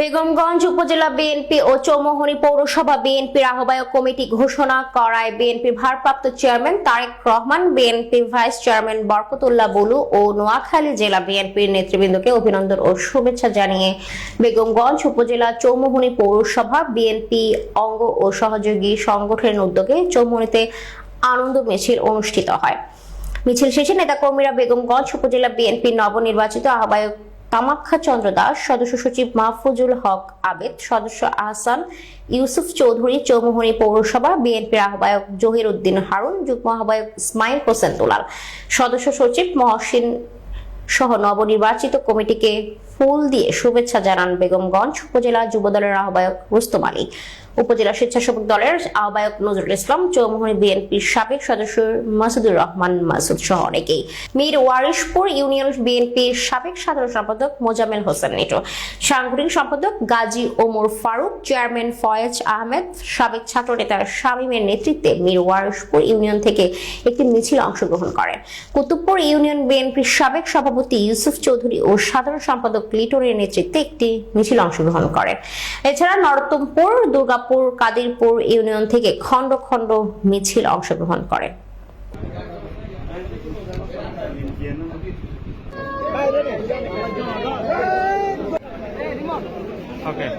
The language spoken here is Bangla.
বেগমগঞ্জ উপজেলা বিএনপি ও চৌমোহনী পৌরসভা বিএনপির আহ্বায়ক কমিটি ঘোষণা করায় বিএনপির ভারপ্রাপ্ত chairman Tarek Rahman, BNP vice chairman Barkatullah Bulu ও নোয়াখালী জেলা বিএনপির নেতৃবৃন্দকে অভিনন্দন ও শুভেচ্ছা জানিয়ে বেগমগঞ্জ উপজেলা চৌমোহনী পৌরসভা বিএনপি অঙ্গ ও সহযোগী সংগঠনের উদ্যোগে চৌমোহনীতে আনন্দ মিছিল অনুষ্ঠিত হয়। মিছিল শেষে নেতাকর্মীরা বেগমগঞ্জ উপজেলা বিএনপি নবনির্বাচিত আহ্বায়ক তামাক্ষা চন্দ্র দাস, সদস্য সচিব মাহফুজুল হক আবেদ, সদস্য আহসান ইউসুফ চৌধুরী, চৌমুহনী পৌরসভা, বিএনপির আহ্বায়ক জহির উদ্দিন হারুন, যুগ্ম আহ্বায়ক ইসমাইল হোসেন দুলাল। সদস্য সচিব মহসিন সহ নবনির্বাচিত কমিটিকে ফুল দিয়ে শুভেচ্ছা জানান বেগমগঞ্জ উপজেলা যুবদলের আহ্বায়ক রুস্তম আলী। উপজেলা স্বেচ্ছাসেবক দলের আহ্বায়ক নজরুল ইসলাম, চৌমোহনী বিএনপির সাবেক সদস্য মাসুদুর রহমান মাসুদ সহ অনেকেই। মীর ওয়ারিশপুর ইউনিয়ন বিএনপির সাবেক সাধারণ সম্পাদক মোজামেল হোসেন নিটো। সাংগঠনিক সম্পাদক গাজী ওমর ফারুক, চেয়ারম্যান ফয়েজ আহমেদ, সাবেক ছাত্র নেতা শামীমের নেতৃত্বে মীর ওয়ারিশপুর ইউনিয়ন থেকে একটি মিছিল অংশগ্রহণ করেন। কুতুবপুর ইউনিয়ন বিএনপির সাবেক সভাপতি সভাপতি ইউসুফ চৌধুরী ও সাধারণ সম্পাদক লিটনের নেতৃত্বে একটি মিছিল অংশগ্রহণ করেন এছাড়া নরোত্তমপুর, দুর্গাপুর, কাদিরপুর ইউনিয়ন থেকে খণ্ড খণ্ড মিছিল অংশগ্রহণ করেন Okay.